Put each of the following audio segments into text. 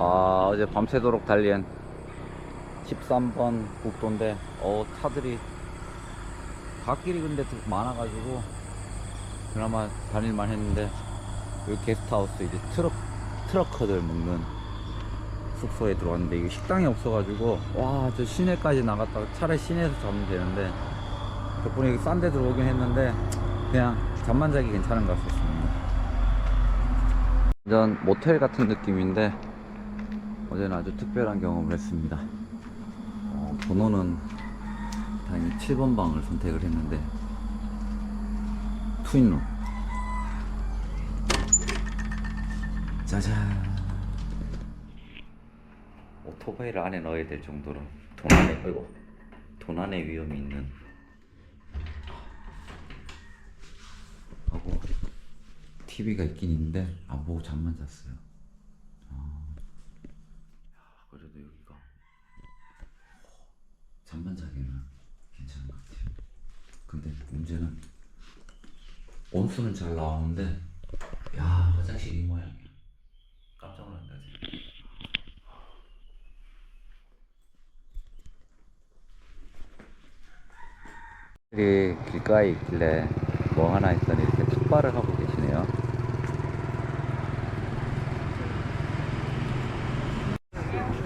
아, 어제 밤새도록 달린 13번 국도인데, 어, 차들이, 갓길이 근데 좀 많아가지고, 그나마 다닐만 했는데, 여기 게스트하우스 이제 트럭, 트럭커들 묵는 숙소에 들어왔는데, 이게 식당이 없어가지고, 와, 저 시내까지 나갔다가 차라리 시내에서 자면 되는데, 덕분에 여기 싼 데 들어오긴 했는데, 그냥 잠만 자기 괜찮은 것 같았습니다. 완전 모텔 같은 느낌인데 어제는 아주 특별한 경험을 했습니다. 어, 번호는 다행히 7번 방을 선택을 했는데 트윈룸 짜잔 오토바이를 안에 넣어야 될 정도로 도난의 아이고 도난의 위험이 있는 하고 TV가 있긴 있는데 안 보고 잠만 잤어요. 아, 야, 그래도 여기가 잠만 자기는 괜찮은 것 같아요. 근데 문제는 온수는 잘 나오는데 야 화장실이 이 모양이야. 깜짝 놀란다 지금. 이 길가에 있길래 뭐 하나 했더니 이렇게 탁발을 하고 계시네요.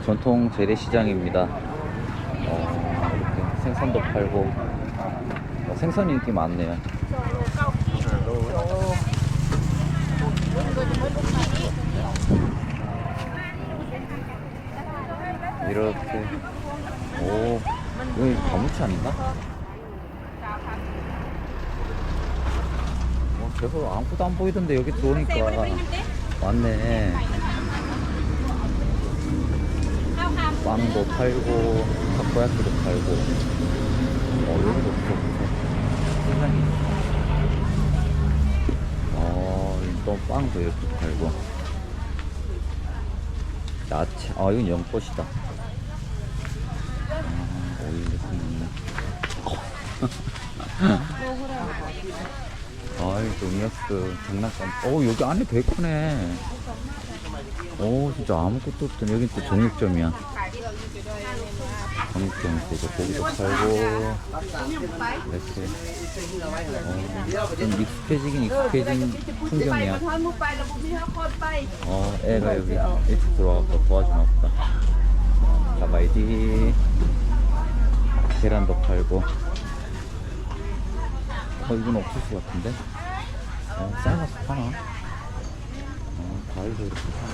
전통 재래시장입니다. 생선도 팔고 어, 생선 인기 많네요. 이렇게 오 여기 가무치 아닌가? 어, 계속 아무것도 안 보이던데 여기 들어오니까 왔네. 빵도 팔고 타 코야키도 팔고 어 여기도 없어 세상에. 어또 빵도 이렇게 팔고. 야채 아 이건 연꽃이다. 아, 오일도 생겼네. 아이 동이었어 장난감. 어 여기 안에 크네 오 진짜 아무것도 없던 여긴 또 정육점이야 정육점에서 이제 고기도 팔고 이렇게. 어, 좀 익숙해지긴 익숙해진 풍경이야. 어 애가 여기 일찍 들어와서 도와주나 보다. 가바이디. 계란도 팔고. 어 이건 것 같은데? 어 삶아서 파나? 어 과일도 이렇게 파나?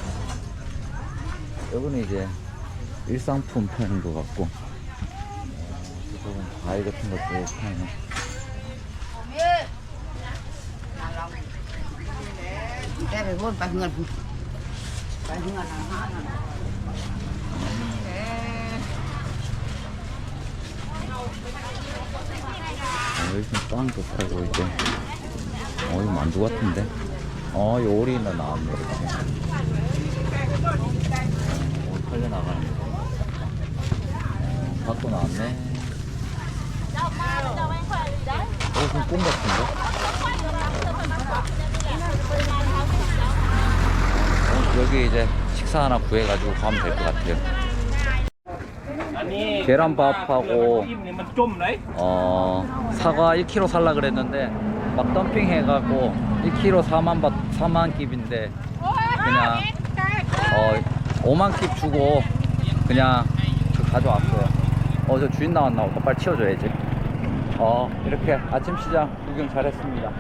여기는 이제 일상품 파는 것 같고 어, 이쪽은 과일 같은 것도 파네 Cái này vốn phải ngân Phải ngân hàng hóa này 어, 여기 좀 빵도 팔고 이제. 어 이거 만두 같은데? 어 요리는 나왔네 이렇게 어 팔려 나가는 거 어, 밭도 나왔네 어 그 무슨 꿈 같은데? 어, 여기 이제 식사 하나 구해가지고 가면 될 것 같아요. 계란밥하고 어, 사과 1kg 살라 그랬는데 막 덤핑 해가고 1kg 4만 바, 4만 깁인데 그냥 어, 5만 깁 주고 그냥 그 가져왔어요. 어 저 주인 나왔나 보다 빨리 치워줘야지. 어 이렇게 아침 시장 구경 잘했습니다.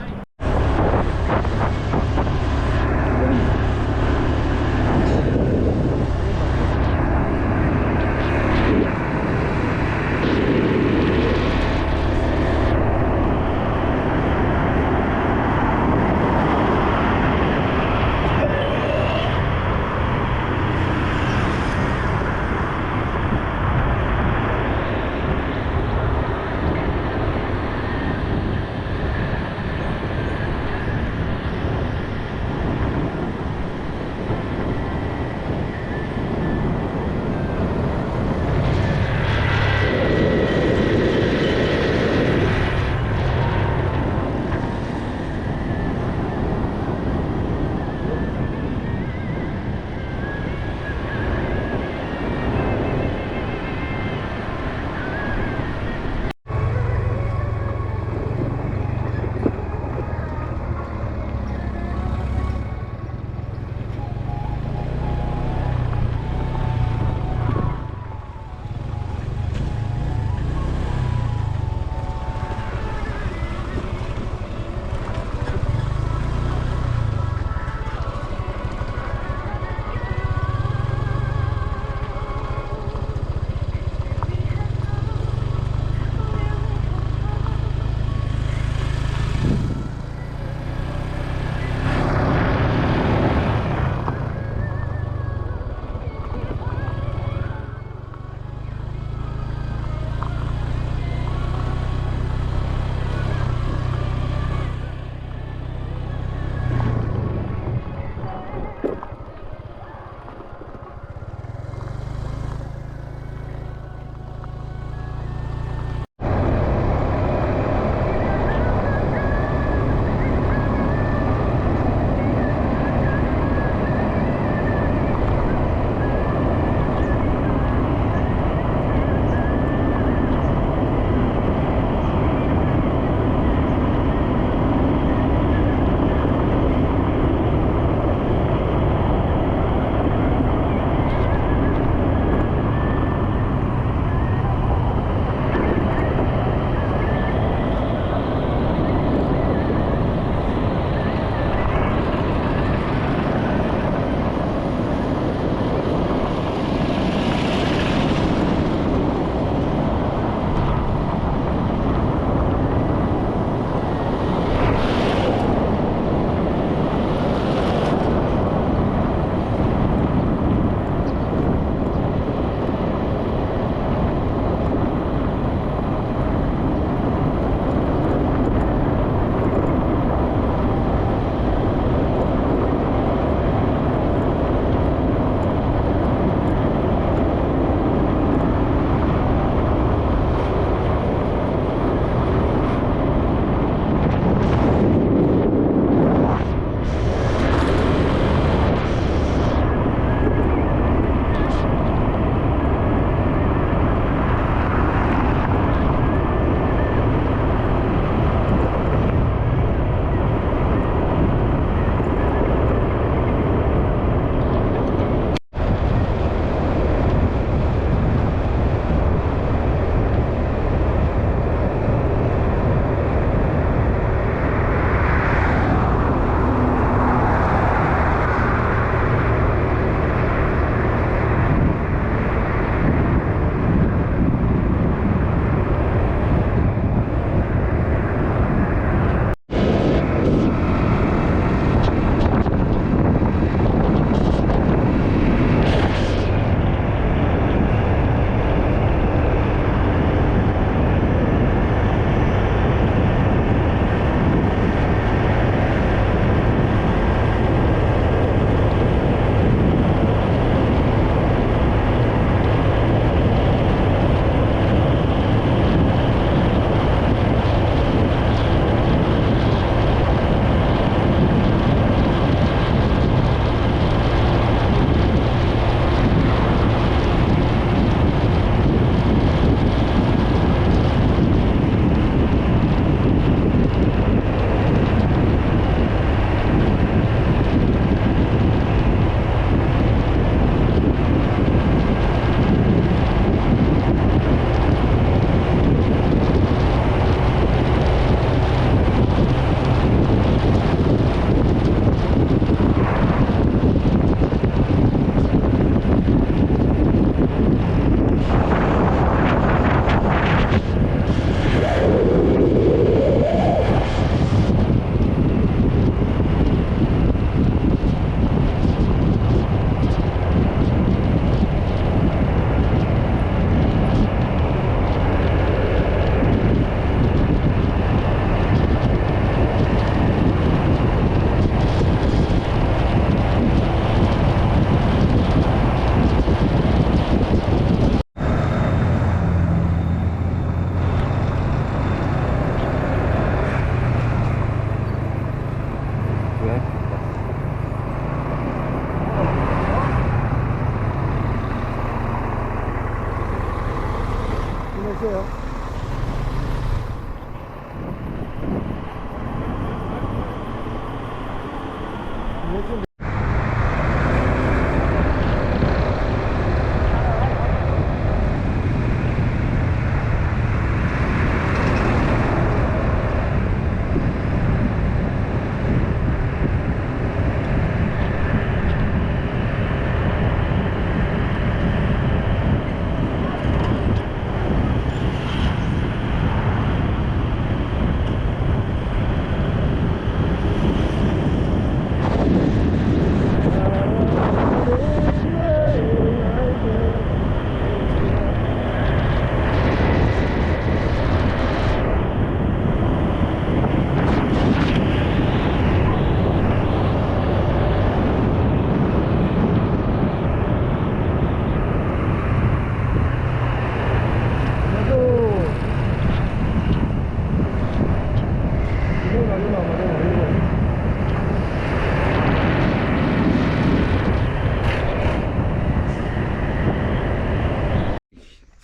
있어요.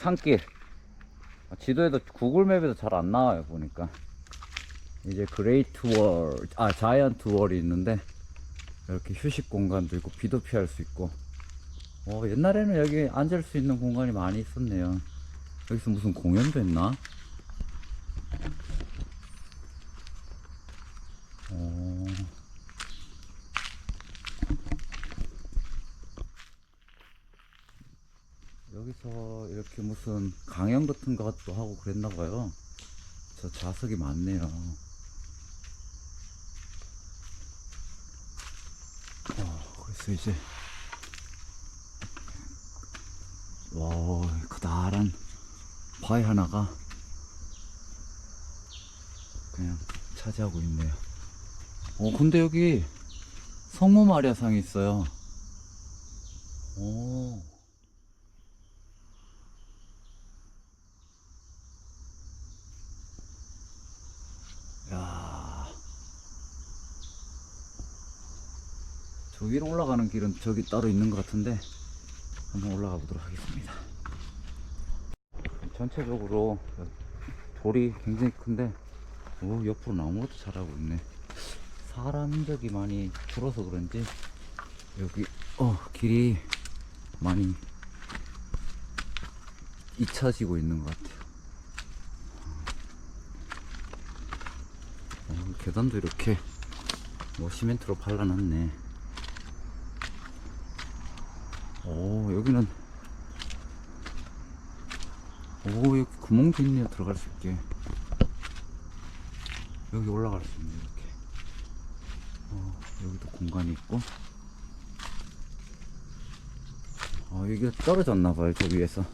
산길. 아, 지도에도 구글맵에도 잘 안 나와요 보니까. 이제 그레이트 월, 아 자이언트 월이 있는데 이렇게 휴식 공간도 있고 비도 피할 수 있고. 어 옛날에는 여기 앉을 수 있는 공간이 많이 있었네요. 여기서 무슨 공연도 했나? 어. 여기서 이렇게 무슨 강연 같은 것도 하고 그랬나 봐요. 저 좌석이 많네요. 어, 그래서 이제 와 커다란 바위 하나가 그냥 차지하고 있네요. 어 근데 여기 성모 마리아상이 있어요. 오. 위로 올라가는 길은 저기 따로 있는 것 같은데 한번 올라가 보도록 하겠습니다. 전체적으로 돌이 굉장히 큰데 오, 옆으로 나무도 자라고 있네. 사람 흔적이 많이 줄어서 그런지 여기 어 길이 많이 잊혀지고 있는 것 같아요. 어, 계단도 이렇게 뭐 시멘트로 발라놨네. 오 여기는 오 여기 구멍도 있네요 들어갈 수 있게. 여기 올라갈 수 있네 이렇게. 어, 여기도 공간이 있고. 아 이게 떨어졌나봐요 저 위에서.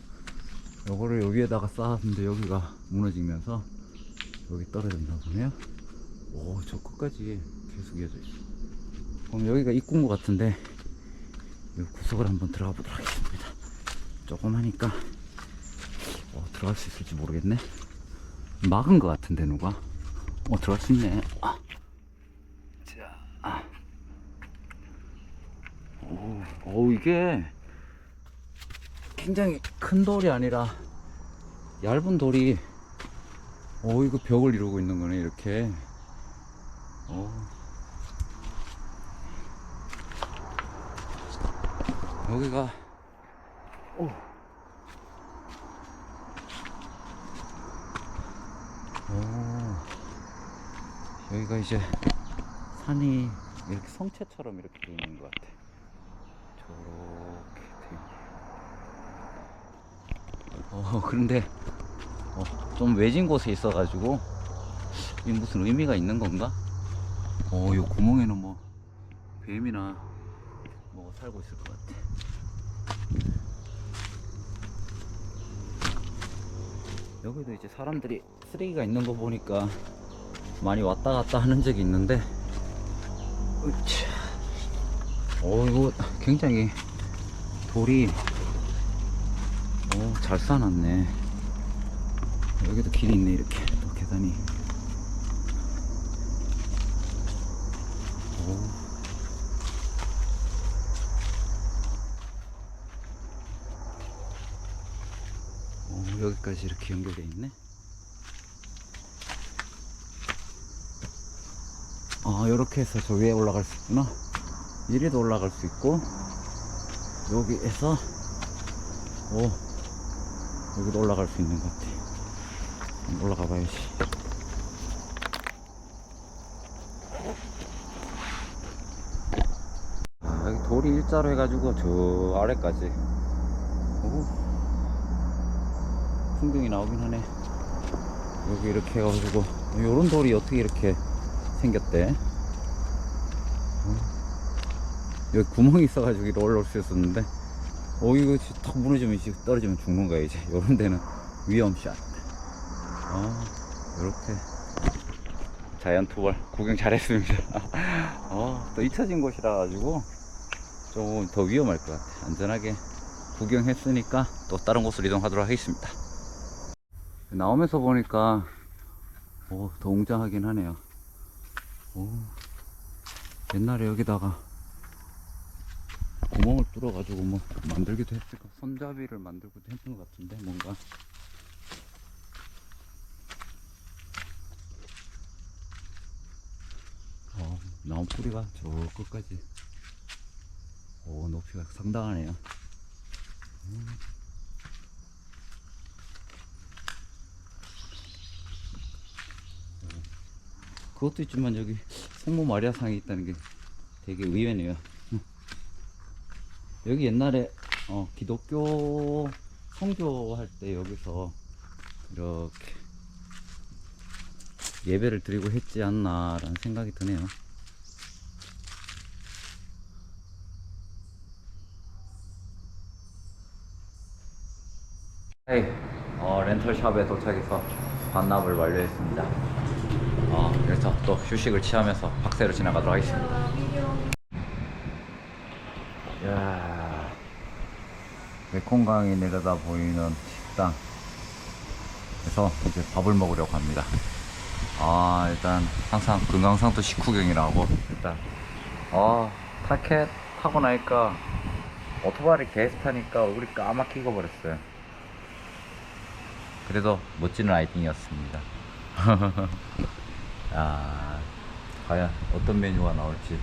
요거를 여기에다가 쌓았는데 여기가 무너지면서 여기 떨어졌나 보네요. 오, 저 끝까지 계속 이어져 있어. 그럼 여기가 입구인 것 같은데, 이 구석을 한번 들어가 보도록 하겠습니다. 조그마니까, 어, 들어갈 수 있을지 모르겠네. 막은 것 같은데, 누가? 어, 들어갈 수 있네. 아. 자, 아. 오, 오, 이게 굉장히 큰 돌이 아니라 얇은 돌이 오 이거 벽을 이루고 있는 거네 이렇게 오. 여기가 오. 오. 여기가 이제 산이 이렇게 성체처럼 이렇게 돼 있는 것 같아 저렇게 돼 있네 어 그런데 어, 좀 외진 곳에 있어가지고 이 무슨 의미가 있는 건가? 어, 요 구멍에는 뭐 뱀이나 뭐가 살고 있을 것 같아. 여기도 이제 사람들이 쓰레기가 있는 거 보니까 많이 왔다 갔다 하는 적이 있는데. 어, 이거 굉장히 돌이 어, 잘 쌓아놨네. 여기도 길이 있네 이렇게 또 계단이 오. 오, 여기까지 이렇게 연결돼 있네. 아, 이렇게 해서 저 위에 올라갈 수 있구나. 이리도 올라갈 수 있고, 여기에서, 오, 여기도 올라갈 수 있는 것 같아. 올라가 봐야지. 아, 여기 돌이 일자로 해가지고 저 아래까지. 풍경이 나오긴 하네. 여기 이렇게 해가지고, 요런 돌이 어떻게 이렇게 생겼대? 어. 여기 구멍이 있어가지고 이리 올라올 수 있었는데, 어, 이거 탁 무너지면 떨어지면 죽는 거야, 이제. 요런 데는 위험샷. 어, 이렇게. 자연 투벌 구경 잘했습니다. 어, 또 잊혀진 곳이라 가지고 조금 더 위험할 것 같아. 안전하게 구경했으니까 또 다른 곳으로 이동하도록 하겠습니다. 나오면서 보니까 오, 더 웅장하긴 하네요. 오, 옛날에 여기다가 구멍을 뚫어가지고 뭐 만들기도 했을까? 손잡이를 만들기도 했던 것 같은데 뭔가 어, 나무 뿌리가 저 끝까지 오 높이가 상당하네요. 음. 그것도 있지만 여기 성모 마리아상이 있다는 게 되게 의외네요. 여기 옛날에 어, 기독교 성교할 때 여기서 이렇게 예배를 드리고 했지 않나라는 생각이 드네요. 네, 어, 렌털샵에 도착해서 반납을 완료했습니다. 어, 그래서 또 휴식을 취하면서 박세로 지나가도록 하겠습니다. 이야, 메콩강이 내려다 보이는 식당. 그래서 이제 밥을 먹으려고 합니다. 아, 일단 항상 금강산도 식후경이라고 일단 아, 타켓 타고 나니까 오토바이를 계속 타니까 얼굴이 까맣게 익어버렸어요. 그래도 멋진 라이딩이었습니다. 야, 과연 어떤 메뉴가 나올지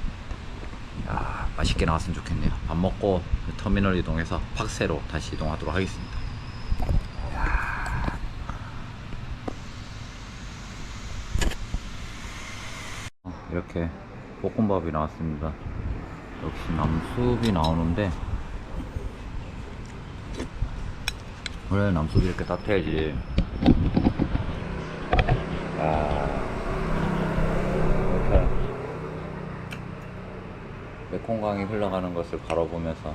야, 맛있게 나왔으면 좋겠네요. 밥 먹고 터미널 이동해서 팍세로 다시 이동하도록 하겠습니다. 어, 이렇게 볶음밥이 나왔습니다. 역시 남sup이 나오는데 원래 남sup이 이렇게 따뜻해야지. 아, 이렇게 메콩강이 흘러가는 것을 바라보면서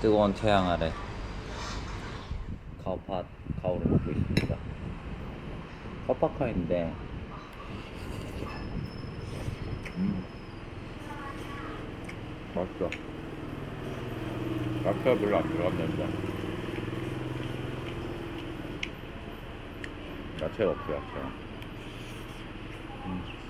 뜨거운 태양 아래 카오팟 가오를 먹고 있습니다. 카파카인데 음. 맛있어. 야채가 별로 안 들어갔는데. 야채가 없어, 야채가. 음.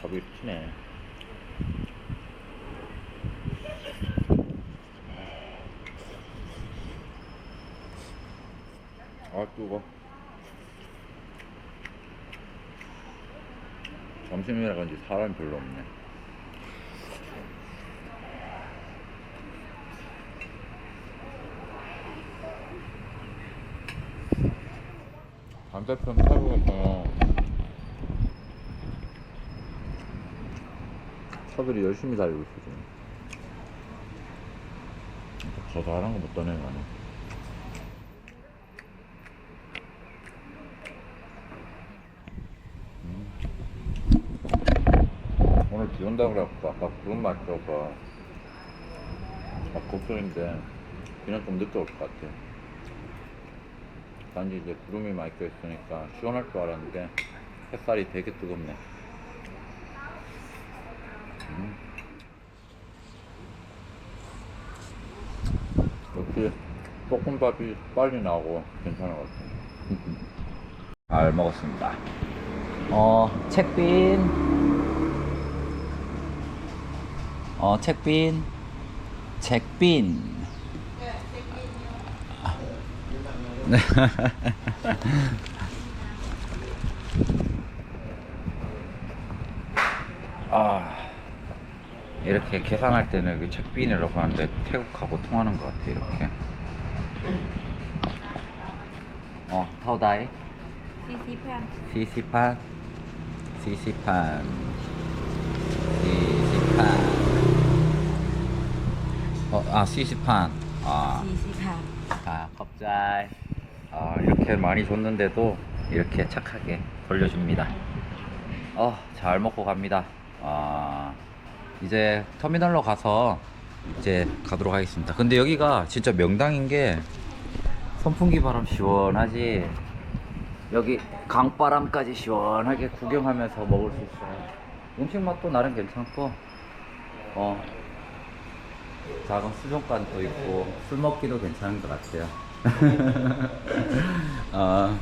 밥이 튀네. 아, 뜨거. 점심이라 그런지 사람이 별로 없네. 반대편 타고 차들이 열심히 달리고 있어 지금 저 잘한 거못 떠내 나는 음. 오늘 비 온다 그래갖고 아까 구름 맞춰서 아, 걱정인데 비는 좀 늦게 올 것 같아 단지 이제 구름이 많이 껴있으니까 시원할 줄 알았는데 햇살이 되게 뜨겁네 역시 볶음밥이 빨리 나오고 괜찮은 것 같아요. 잘 먹었습니다. 어, 책빈. 어, 책빈. 책빈. 네. 아, 이렇게 계산할 때는 그 책빈이라고 하는데 태국하고 통하는 것 같아, 이렇게. 어, 타오다이? 40 시시판 시시판 시시판 어, 아 시시판. 아, 40아 갑자이. 아, 이렇게 많이 줬는데도 이렇게 착하게 돌려줍니다. 어, 잘 먹고 갑니다. 아, 이제 터미널로 가서 이제 가도록 하겠습니다. 근데 여기가 진짜 명당인 게 선풍기 바람 시원하지. 여기 강바람까지 시원하게 구경하면서 먹을 수 있어요. 음식 맛도 나름 괜찮고, 어, 작은 수족관도 있고, 술 먹기도 괜찮은 것 같아요. 어,